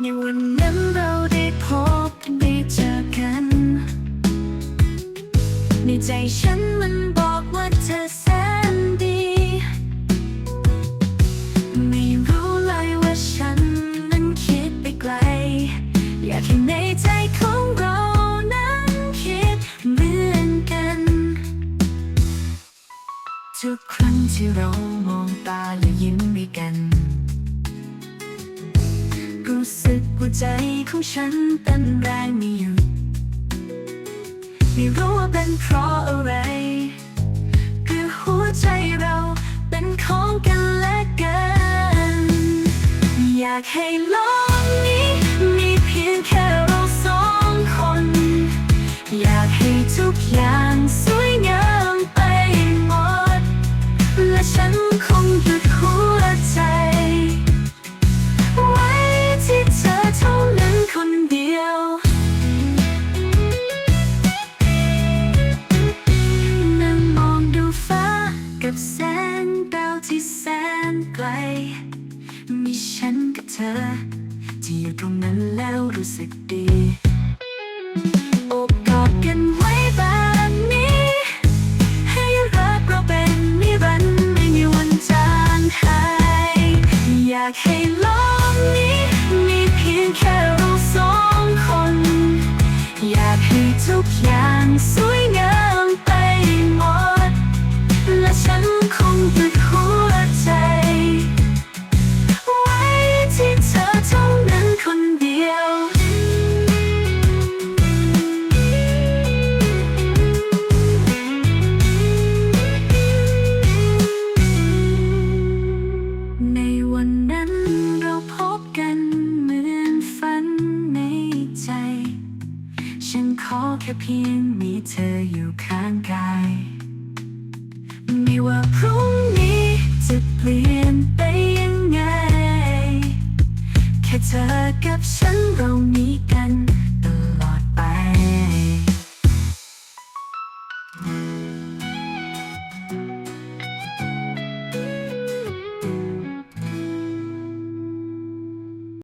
ในวันนั้นเราได้พบได้เจอกัน ในใจฉันมันบอกว่าเธอแสนดี ไม่รู้เลยว่าฉันนั้นคิดไปไกล อยากให้ในใจของเรานั้นคิดเหมือนกัน ทุกครั้งที่เรามองตาและยิ้มให้กัน รู้สึกว่าใจของฉันเต้นแรงไม่หยุดไม่รู้ว่าเป็นเพราะอะไร คือหัวใจเราเป็นของกันและกัน อยากให้ลอง กับแสงดาวที่แสนไกล มีฉันกับเธอ ที่อยู่ตรงนั้นแล้วรู้สึกดีโอบกอดกันไว้แบบนี้ ให้รักเราเป็นนิรันดร์ไม่มีวันจางหายอยากให้โลกนี้มีเพียงแค่เราสองคน อยากให้ทุกอย่างสวยงาม เพียงมีเธออยู่ข้างกาย ไม่ว่าพรุ่งนี้จะเปลี่ยนไปยังไง แค่เธอกับฉันเรามีกัน